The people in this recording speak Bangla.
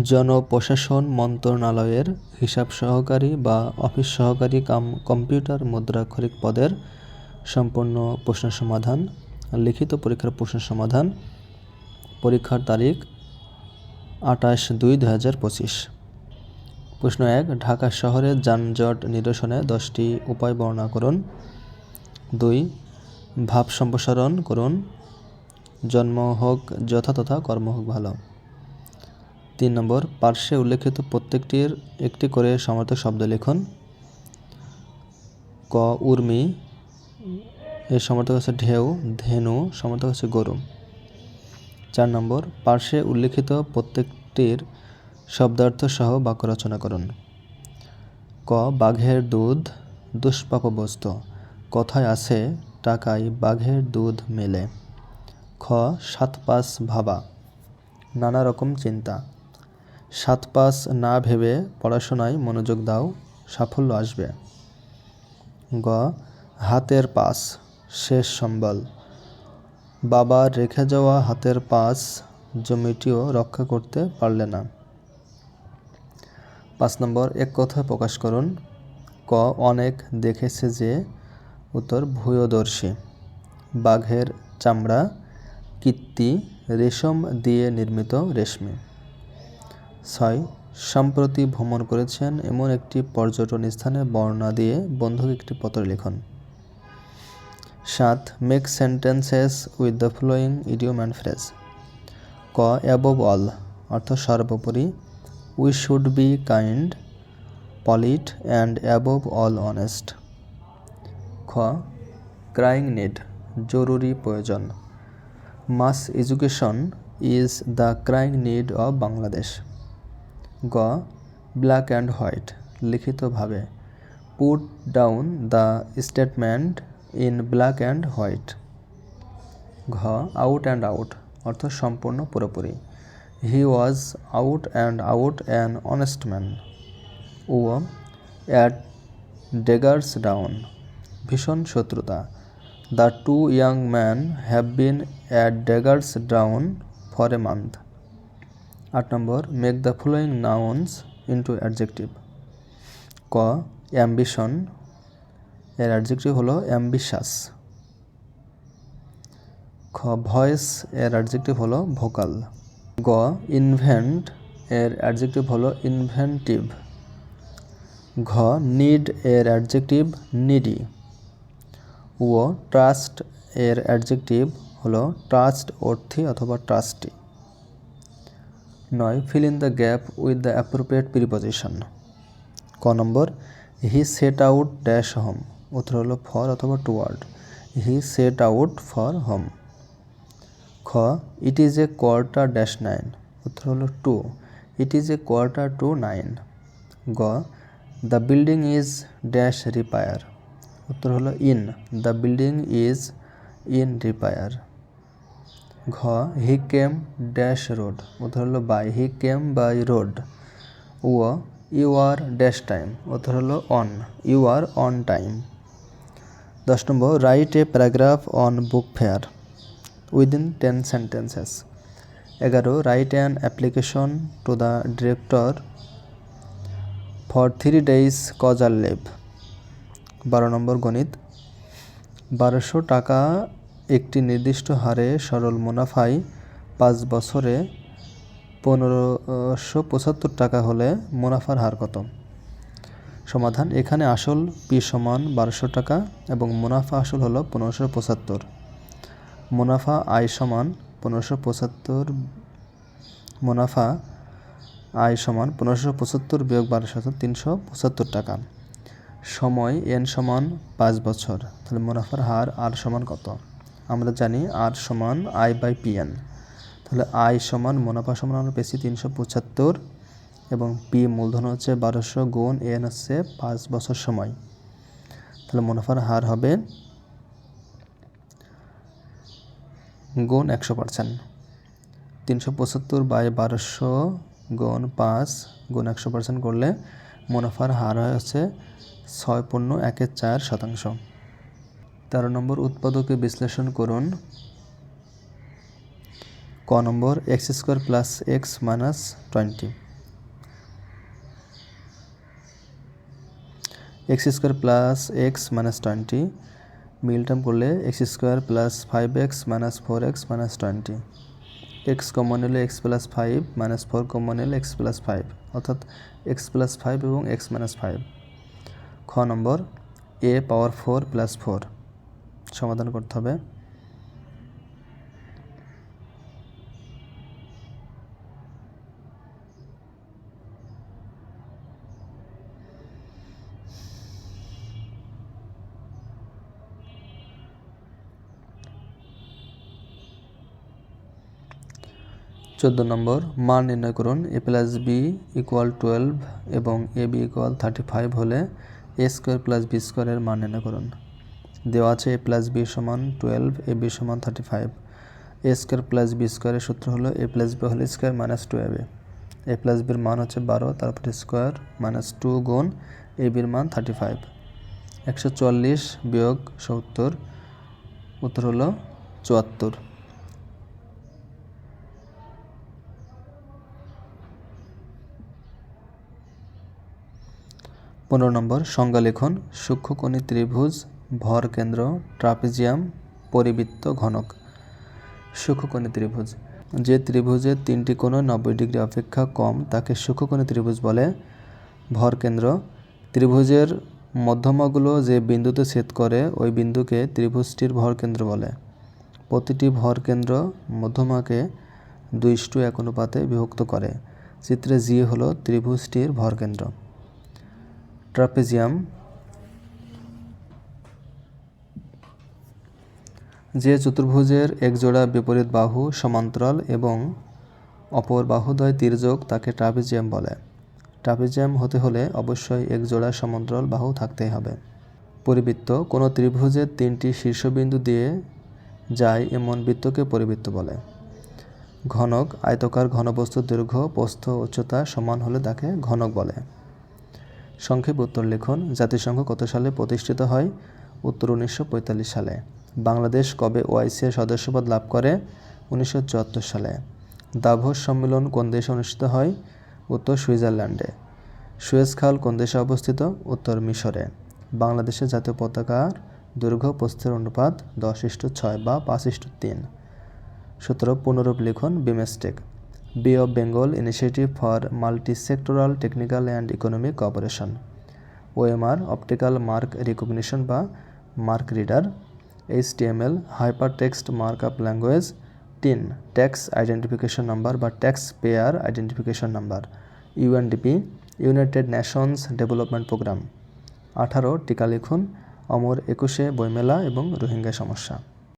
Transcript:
জনপ্রশাসন মন্ত্রণালয়ের হিসাব সহকারী বা অফিস সহকারী কাম, কম্পিউটার মুদ্রাক্ষরিক পদের সম্পূর্ণ প্রশ্ন সমাধান, লিখিত পরীক্ষার প্রশ্ন সমাধান, পরীক্ষার তারিখ আঠাশ দুই দু হাজার পঁচিশ। প্রশ্ন এক, ঢাকা শহরের যানজট নিরসনে দশটি উপায় বর্ণনা করুন। দুই, ভাব সম্প্রসারণ করুন। জন্ম হোক যথা তথা কর্ম হোক ভালো। তিন নম্বর, পার্শ্বে উল্লেখিত প্রত্যেকটির একটি করে সমর্থক শব্দ লিখুন। ক, উর্মি, এর সমর্থক হচ্ছে ঢেউ, ধেনু, সমর্থক হচ্ছে গরু। চার নম্বর, পার্শ্বে উল্লেখিত প্রত্যেকটির শব্দার্থ সহ বাক্য রচনা করুন। ক, বাঘের দুধ বস্তু, কথায় আছে, টাকায় বাঘের দুধ মেলে। খ সাত পাঁচ ভাবা, নানা রকম চিন্তা। সাত পাঁচ না ভেবে পড়াশোনায় মনোযোগ দাও, সাফল্য আসবে। গ, হাতের পাস, শেষ সম্বল। বাবার রেখে যাওয়া হাতের পাস জমিটিও রক্ষা করতে পারলে না। পাঁচ নম্বর, এক কথায় প্রকাশ করুন। ক, অনেক দেখেছে যে উত্তর ভূয়দর্শী। বাঘের চামড়া, কীর্তি, রেশম দিয়ে নির্মিত রেশমি। ছয়, সম্প্রতি ভ্রমণ করেছেন এমন একটি পর্যটন স্থানে বর্ণনা দিয়ে বন্ধুকে একটি পত্র লিখুন। সাত make sentences with the following idiom and phrase ক অ্যাবভ অল অর্থ সর্বোপরি। We should be kind polite and above all honest খ ক্রাইং নিড জরুরি প্রয়োজন। Mass education is the crying need of Bangladesh গ ব্ল্যাক অ্যান্ড হোয়াইট লিখিতভাবে। Put down the statement in black and white ঘ আউট অ্যান্ড আউট অর্থ সম্পূর্ণ, পুরোপুরি। He was out and out an honest man O at daggers down ভীষণ শত্রুতা। The two young man have been at daggers down for a month আট নম্বর make the following nouns into adjective ক অ্যাম্বিশন এর অ্যাডজেক্টিভ হলো অ্যাম্বিশাস খ ভয়েস এর অ্যাডজেক্টিভ হলো ভোকাল গ ইনভেন্ট এর অ্যাডজেক্টিভ হলো ইনভেন্টিভ ঘ নিড এর অ্যাডজেক্টিভ নিডি ও ট্রাস্ট এর অ্যাডজেক্টিভ হলো ট্রাস্ট অর্থী অথবা ট্রাস্টি নয় fill in the gap with the appropriate preposition ক number he set out dash home উত্তর হলো ফর অথবা toward he set out for home খ it is a quarter dash nine উত্তর হলো to it is a quarter to nine গ the building is dash repair উত্তর হলো in the building is in repair ঘ হি কেম ড্যাশ রোড। উত্তর হলো by he came by road O you are dash time উত্তর হলো on you are on time দশ number write a paragraph on book fair within ten sentences এগারো write an application to the director for three days casual leave বারো নম্বর গণিত। বারোশো টাকা একটি নির্দিষ্ট হারে সরল মুনাফায় পাঁচ বছরে পনেরোশো পঁচাত্তর টাকা হলে মুনাফার হার কত? সমাধান, এখানে আসল পি সমান বারোশো টাকা এবং মুনাফা আসল হলো পনেরোশো পঁচাত্তর। মুনাফা আয় সমান পনেরোশো পঁচাত্তর, মুনাফা আয় সমান পনেরোশো পঁচাত্তর বিয়োগ বারোশো তিনশো পঁচাত্তর টাকা। সময় এন সমান পাঁচ বছর, তাহলে মুনাফার হার আর সমান কত? আমরা জানি আর সমান আই বাই পি এন তাহলে আই সমান মুনাফা সমান আমরা পেয়েছি তিনশো পঁচাত্তর এবং পি মূলধন হচ্ছে বারোশো গুণ এন হচ্ছে পাঁচ বছর সময়। তাহলে মুনাফার হার হবে গুণ একশো পার্সেন্ট তিনশো পঁচাত্তর বাই বারোশো গুণ পাঁচ গুণ একশো পার্সেন্ট করলে মুনাফার হার হচ্ছে ছয় পণ্য একের চার শতাংশ। তেরো নম্বর উৎপাদকে বিশ্লেষণ করুন। ক number, x square plus x minus twenty. X square plus x minus twenty, মিলটাম করলে x square plus five x minus four x minus twenty. X common এলে x plus five minus four common এলে এক্স প্লাস ফাইভ, অর্থাৎ এক্স প্লাস ফাইভ এবং এক্স মাইনাস ফাইভ। খ number, a power four plus four. সমাধান করতে হবে। চোদ্দ নম্বর, মান নির্ণয় করুন। A plus b equal twelve এবং a b equal thirty five হলে এ স্কোয়ার প্লাস বি স্কোয়ারের মান নির্ণয় করুন। দেওয়া আছে এ প্লাস বি সমান টুয়েলভ, এ বি সমান thirty five. A square plus b স্কোয়ারের সূত্র হলো এ প্লাস বি হল square minus two a. A plus বির মান হচ্ছে বারো, তারপরে স্কোয়ার মাইনাস টু গুণ এ বির মান থার্টি ফাইভ। একশো চল্লিশ বিয়োগ সত্তর, উত্তর হলো চুয়াত্তর। পনেরো নম্বর, সংজ্ঞা লিখন সূক্ষ্মকণি ত্রিভুজ ভর কেন্দ্র, ট্রাপিজিয়াম, পরিবৃত্ত ঘনক। সূক্ষ্মকণি ত্রিভুজ। যে ত্রিভুজের তিনটি কোণ নব্বই ডিগ্রি অপেক্ষা কম, তাকে সূক্ষ্মকণি ত্রিভুজ বলে। ভর কেন্দ্র। ত্রিভুজের মধ্যমাগুলো যে বিন্দুতে ছেদ করে, ওই বিন্দুকে ত্রিভুজটির ভর কেন্দ্র বলে। প্রতিটি ভর কেন্দ্র মধ্যমাকে দুই টু এক অনুপাতে বিভক্ত করে। চিত্রে জি হলো ত্রিভুজটির ভর কেন্দ্র। ট্রাপেজিয়াম। যে চতুর্ভুজের একজোড়া বিপরীত বাহু সমান্তরাল এবং অপর বাহুদ্বয় তির্যক তাকে ট্রাপেজিয়াম বলে। ট্রাপেজিয়াম হতে হলে অবশ্যই একজোড়া সমান্তরাল বাহু থাকতেই হবে। পরিবৃত্ত কোনো ত্রিভুজের তিনটি শীর্ষবিন্দু দিয়ে যায় এমন বৃত্তকে পরিবৃত্ত বলে। ঘনক আয়তকার ঘনবস্তুর দৈর্ঘ্য প্রস্থ উচ্চতা সমান হলে তাকে ঘনক বলে। সংক্ষেপ উত্তর লিখুন। জাতিসংঘ কত সালে প্রতিষ্ঠিত হয়? উত্তর উনিশশো পঁয়তাল্লিশ সালে। বাংলাদেশ কবে ওআইসির সদস্যপদ লাভ করে? উনিশশো চুয়াত্তর সালে। দাভোস সম্মেলন কোন দেশে অনুষ্ঠিত হয়? উত্তর সুইজারল্যান্ডে। সুয়েজ খাল কোন দেশে অবস্থিত? উত্তর মিশরে। বাংলাদেশের জাতীয় পতাকার দৈর্ঘ্য, প্রস্থের অনুপাত দশ ইস্টু ছয় বা পাঁচ ইস্টু তিন। সতেরো পুনরূপ লিখন BIMSTEC. Bay of Bengal initiative for multisectoral technical and economic cooperation OMR optical mark recognition বা mark reader HTML hyper text markup language তিন ট্যাক্স আইডেন্টিফিকেশন নাম্বার বা tax payer identification number UNDP united nations development programme আঠারো, টিকা লিখুন। অমর একুশে বইমেলা এবং রোহিঙ্গা সমস্যা।